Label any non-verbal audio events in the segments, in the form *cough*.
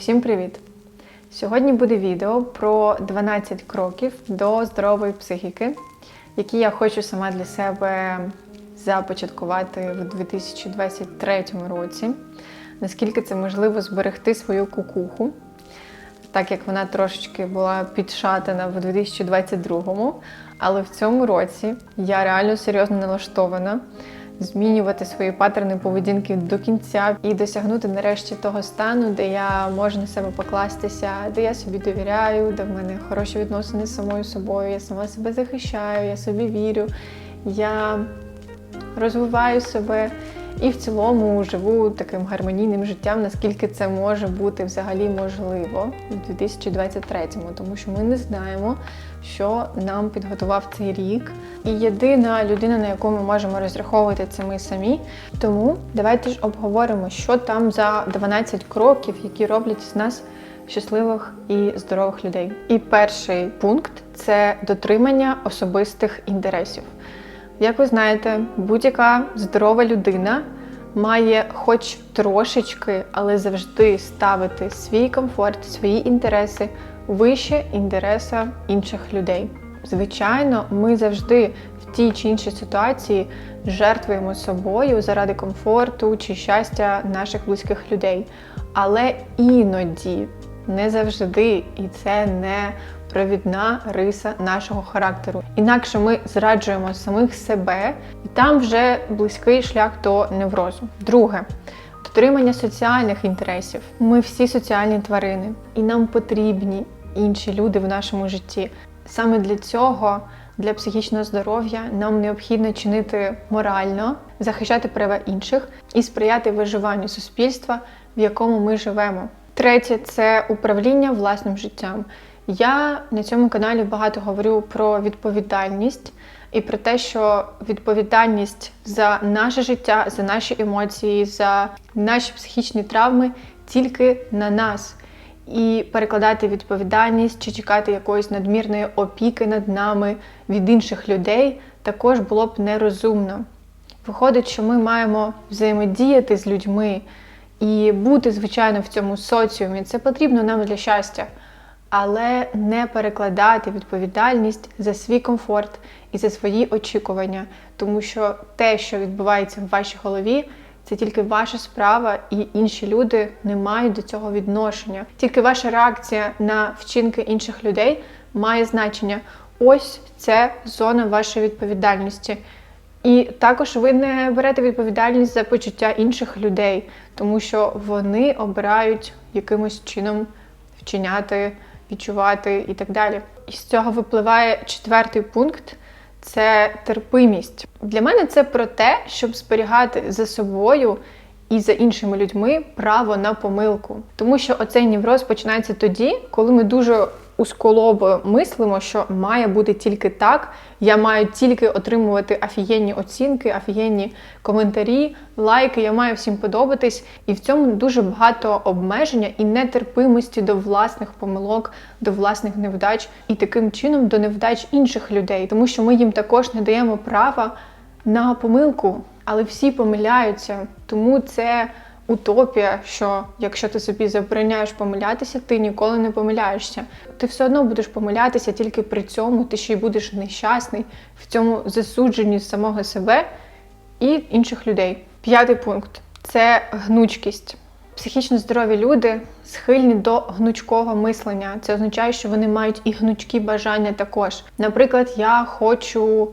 Всім привіт! Сьогодні буде відео про 12 кроків до здорової психіки, які я хочу сама для себе започаткувати в 2023 році. Наскільки це можливо зберегти свою кукуху, так як вона трошечки була підшатана в 2022, але в цьому році я реально серйозно налаштована змінювати свої паттерни поведінки до кінця і досягнути нарешті того стану, де я можу на себе покластися, де я собі довіряю, де в мене хороші відносини з самою собою, я сама себе захищаю, я собі вірю, я розвиваю себе і в цілому живу таким гармонійним життям, наскільки це може бути взагалі можливо в 2023-му, тому що ми не знаємо, що нам підготував цей рік. І єдина людина, на яку ми можемо розраховувати, це ми самі. Тому давайте ж обговоримо, що там за 12 кроків, які роблять з нас щасливих і здорових людей. І перший пункт це дотримання особистих інтересів. Як ви знаєте, будь-яка здорова людина має хоч трошечки, але завжди ставити свій комфорт, свої інтереси вище інтереса інших людей. Звичайно, ми завжди в тій чи іншій ситуації жертвуємо собою заради комфорту чи щастя наших близьких людей. Але іноді, не завжди, і це не провідна риса нашого характеру. Інакше ми зраджуємо самих себе, і там вже близький шлях до неврозу. Друге. Дотримання соціальних інтересів. Ми всі соціальні тварини, і нам потрібні інші люди в нашому житті. Саме для цього, для психічного здоров'я, нам необхідно чинити морально, захищати права інших і сприяти виживанню суспільства, в якому ми живемо. Третє це управління власним життям. Я на цьому каналі багато говорю про відповідальність і про те, що відповідальність за наше життя, за наші емоції, за наші психічні травми тільки на нас. І перекладати відповідальність чи чекати якоїсь надмірної опіки над нами від інших людей також було б нерозумно. Виходить, що ми маємо взаємодіяти з людьми і бути, звичайно, в цьому соціумі. Це потрібно нам для щастя але не перекладати відповідальність за свій комфорт і за свої очікування, тому що те, що відбувається в вашій голові, це тільки ваша справа, і інші люди не мають до цього відношення. Тільки ваша реакція на вчинки інших людей має значення. Ось це зона вашої відповідальності. І також ви не берете відповідальність за почуття інших людей, тому що вони обирають якимось чином вчиняти відчувати і так далі. І з цього випливає четвертий пункт це терпимість. Для мене це про те, щоб зберігати за собою. І за іншими людьми право на помилку, тому що оцей невроз починається тоді, коли ми дуже усколобо мислимо, що має бути тільки так. Я маю тільки отримувати офігенні оцінки, офігенні коментарі, лайки. Я маю всім подобатись. І в цьому дуже багато обмеження і нетерпимості до власних помилок, до власних невдач, і таким чином до невдач інших людей, тому що ми їм також не даємо права на помилку, але всі помиляються, тому це утопія, що якщо ти собі забороняєш помилятися, ти ніколи не помиляєшся. Ти все одно будеш помилятися, тільки при цьому ти ще й будеш нещасний в цьому засудженні самого себе і інших людей. П'ятий пункт це гнучкість. Психічно здорові люди схильні до гнучкого мислення. Це означає, що вони мають і гнучкі бажання також. Наприклад, я хочу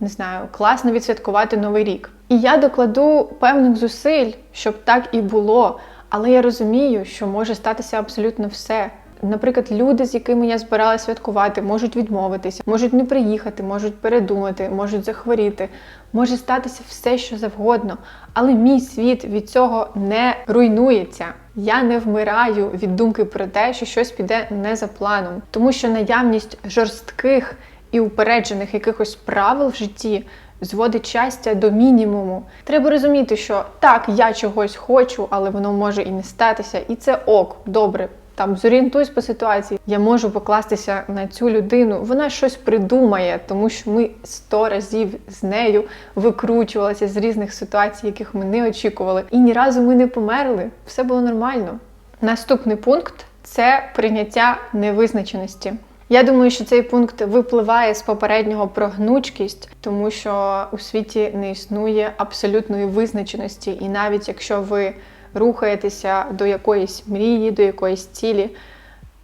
не знаю, класно відсвяткувати новий рік. І я докладу певних зусиль, щоб так і було. Але я розумію, що може статися абсолютно все. Наприклад, люди, з якими я збиралася святкувати, можуть відмовитися, можуть не приїхати, можуть передумати, можуть захворіти, може статися все, що завгодно. Але мій світ від цього не руйнується. Я не вмираю від думки про те, що щось піде не за планом, тому що наявність жорстких і упереджених якихось правил в житті зводить щастя до мінімуму. Треба розуміти, що так, я чогось хочу, але воно може і не статися, і це ок, добре. Там зорієнтуюсь по ситуації, я можу покластися на цю людину. Вона щось придумає, тому що ми сто разів з нею викручувалися з різних ситуацій, яких ми не очікували. І ні разу ми не померли. Все було нормально. Наступний пункт це прийняття невизначеності. Я думаю, що цей пункт випливає з попереднього про гнучкість, тому що у світі не існує абсолютної визначеності, і навіть якщо ви рухаєтеся до якоїсь мрії, до якоїсь цілі,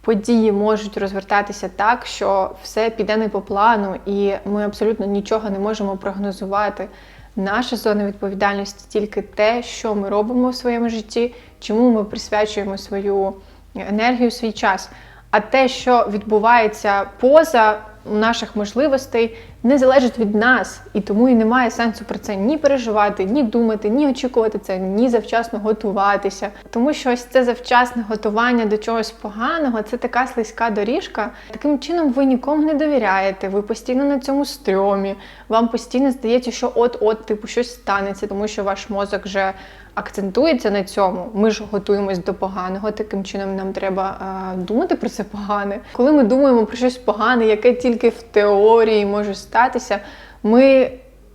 події можуть розвертатися так, що все піде не по плану, і ми абсолютно нічого не можемо прогнозувати. Наша зона відповідальності тільки те, що ми робимо в своєму житті, чому ми присвячуємо свою енергію, свій час. А те, що відбувається поза наших можливостей, не залежить від нас, і тому і немає сенсу про це ні переживати, ні думати, ні очікувати це, ні завчасно готуватися. Тому що ось це завчасне готування до чогось поганого це така слизька доріжка. Таким чином ви нікому не довіряєте, ви постійно на цьому стрьомі, вам постійно здається, що от-от, типу, щось станеться, тому що ваш мозок вже акцентується на цьому. Ми ж готуємось до поганого. Таким чином нам треба а, думати про це погане. Коли ми думаємо про щось погане, яке тільки в теорії може статися, ми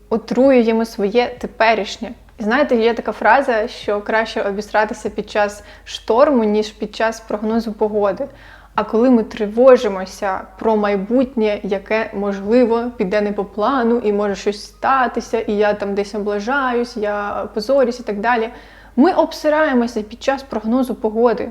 отруюємо своє теперішнє. І знаєте, є така фраза, що краще обісратися під час шторму, ніж під час прогнозу погоди. А коли ми тривожимося про майбутнє, яке можливо піде не по плану, і може щось статися, і я там десь облажаюсь, я позорюсь і так далі. Ми обсираємося під час прогнозу погоди.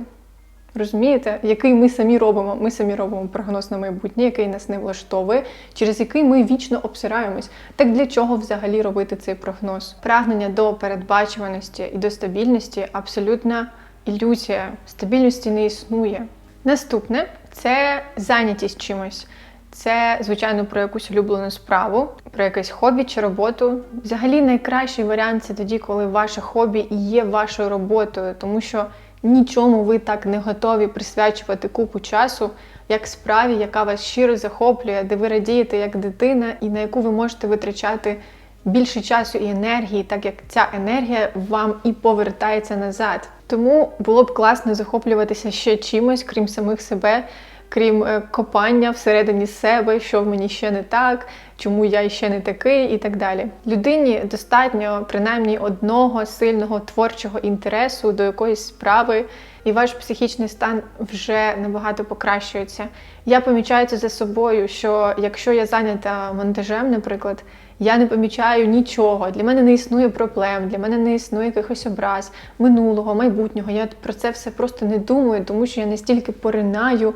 Розумієте, який ми самі робимо? Ми самі робимо прогноз на майбутнє, який нас не влаштовує, через який ми вічно обсираємось. Так для чого взагалі робити цей прогноз? Прагнення до передбачуваності і до стабільності абсолютна ілюзія. Стабільності не існує. Наступне це зайнятість чимось. Це, звичайно, про якусь улюблену справу, про якесь хобі чи роботу. Взагалі, найкращий варіант це тоді, коли ваше хобі і є вашою роботою, тому що нічому ви так не готові присвячувати купу часу, як справі, яка вас щиро захоплює, де ви радієте як дитина, і на яку ви можете витрачати більше часу і енергії, так як ця енергія вам і повертається назад. Тому було б класно захоплюватися ще чимось, крім самих себе, крім е, копання всередині себе, що в мені ще не так, чому я ще не такий, і так далі. Людині достатньо принаймні одного сильного творчого інтересу до якоїсь справи, і ваш психічний стан вже набагато покращується. Я помічаю це за собою, що якщо я зайнята монтажем, наприклад. Я не помічаю нічого. Для мене не існує проблем, для мене не існує якихось образ минулого, майбутнього. Я про це все просто не думаю, тому що я настільки поринаю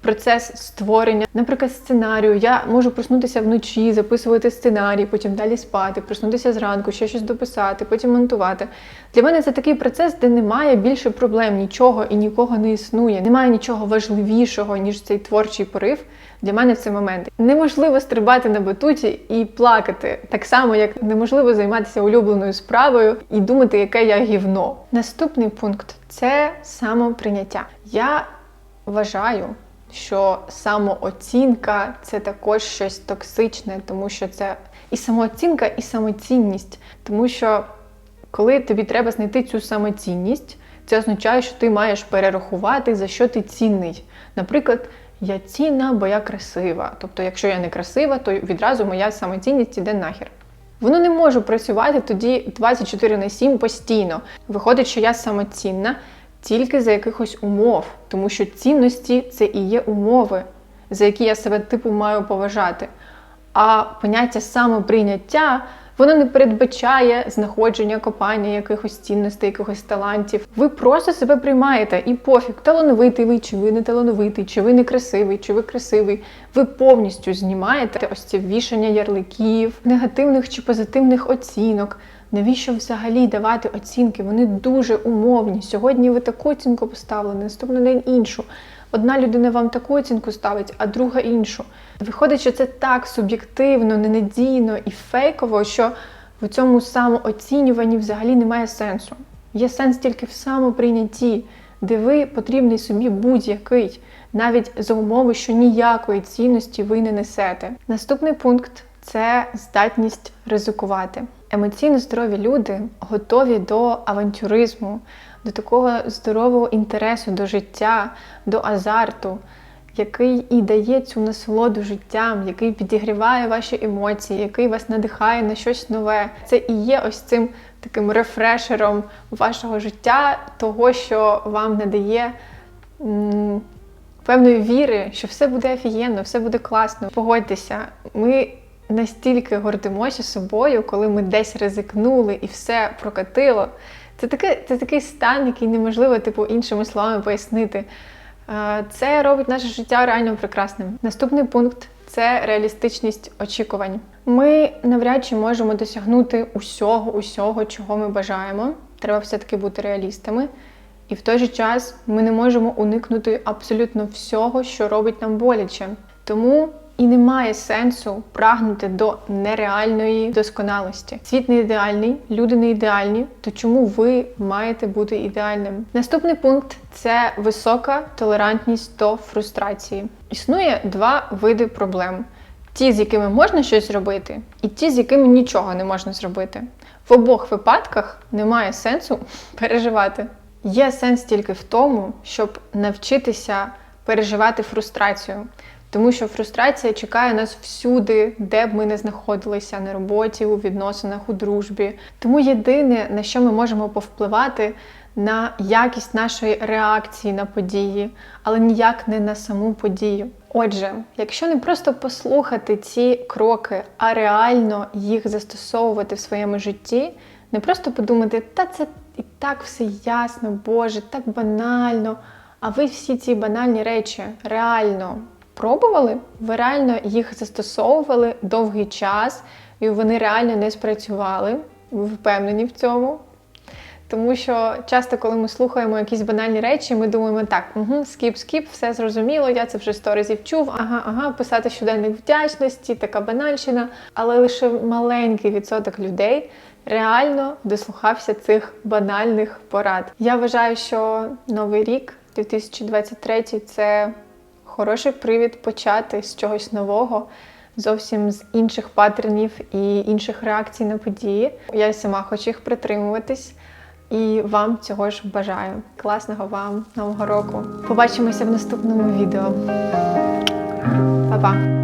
в процес створення. Наприклад, сценарію. Я можу проснутися вночі, записувати сценарій, потім далі спати, проснутися зранку, ще щось дописати, потім монтувати. Для мене це такий процес, де немає більше проблем, нічого і нікого не існує. Немає нічого важливішого, ніж цей творчий порив для мене в цей момент. Неможливо стрибати на батуті і плакати, так само, як неможливо займатися улюбленою справою і думати, яке я гівно. Наступний пункт це самоприйняття. Я вважаю. Що самооцінка це також щось токсичне, тому що це і самооцінка, і самоцінність. Тому що коли тобі треба знайти цю самоцінність, це означає, що ти маєш перерахувати, за що ти цінний. Наприклад, я цінна, бо я красива. Тобто, якщо я не красива, то відразу моя самоцінність іде нахер. Воно не може працювати тоді 24 на 7 постійно. Виходить, що я самоцінна тільки за якихось умов, тому що цінності це і є умови, за які я себе типу маю поважати. А поняття самоприйняття Воно не передбачає знаходження копання якихось цінностей, якихось талантів. Ви просто себе приймаєте і пофіг, талановитий ви, чи ви не талановитий, чи ви не красивий, чи ви красивий. Ви повністю знімаєте ось це вішання ярликів, негативних чи позитивних оцінок. Навіщо взагалі давати оцінки? Вони дуже умовні. Сьогодні ви таку оцінку поставили, наступний день іншу. Одна людина вам таку оцінку ставить, а друга іншу. Виходить, що це так суб'єктивно, ненадійно і фейково, що в цьому самооцінюванні взагалі немає сенсу. Є сенс тільки в самоприйнятті, де ви потрібний собі будь-який, навіть за умови, що ніякої цінності ви не несете. Наступний пункт це здатність ризикувати. Емоційно здорові люди готові до авантюризму, до такого здорового інтересу до життя, до азарту, який і дає цю насолоду життям, який підігріває ваші емоції, який вас надихає на щось нове. Це і є ось цим таким рефрешером вашого життя, того, що вам надає певної віри, що все буде офігенно, все буде класно. Погодьтеся, ми настільки гордимося собою, коли ми десь ризикнули і все прокатило. Це, таке, це такий стан, який неможливо, типу, іншими словами пояснити. Це робить наше життя реально прекрасним. Наступний пункт це реалістичність очікувань. Ми навряд чи можемо досягнути усього, усього, чого ми бажаємо. Треба все-таки бути реалістами. І в той же час ми не можемо уникнути абсолютно всього, що робить нам боляче. Тому і немає сенсу прагнути до нереальної досконалості. Світ не ідеальний, люди не ідеальні. То чому ви маєте бути ідеальним? Наступний пункт це висока толерантність до фрустрації. Існує два види проблем: ті, з якими можна щось робити, і ті, з якими нічого не можна зробити. В обох випадках немає сенсу *laughs* переживати. Є сенс тільки в тому, щоб навчитися переживати фрустрацію. Тому що фрустрація чекає нас всюди, де б ми не знаходилися на роботі, у відносинах, у дружбі. Тому єдине, на що ми можемо повпливати, на якість нашої реакції на події, але ніяк не на саму подію. Отже, якщо не просто послухати ці кроки, а реально їх застосовувати в своєму житті, не просто подумати, та це і так все ясно, Боже, так банально. А ви всі ці банальні речі реально пробували? Ви реально їх застосовували довгий час, і вони реально не спрацювали. Ви впевнені в цьому? Тому що часто, коли ми слухаємо якісь банальні речі, ми думаємо, так, угу, скіп, скіп, все зрозуміло, я це вже сто разів чув, ага, ага, писати щоденник вдячності, така банальщина. Але лише маленький відсоток людей реально дослухався цих банальних порад. Я вважаю, що новий рік, 2023, це хороший привід почати з чогось нового. Зовсім з інших паттернів і інших реакцій на події. Я сама хочу їх притримуватись. І вам цього ж бажаю. Класного вам нового року. Побачимося в наступному відео. Па-па!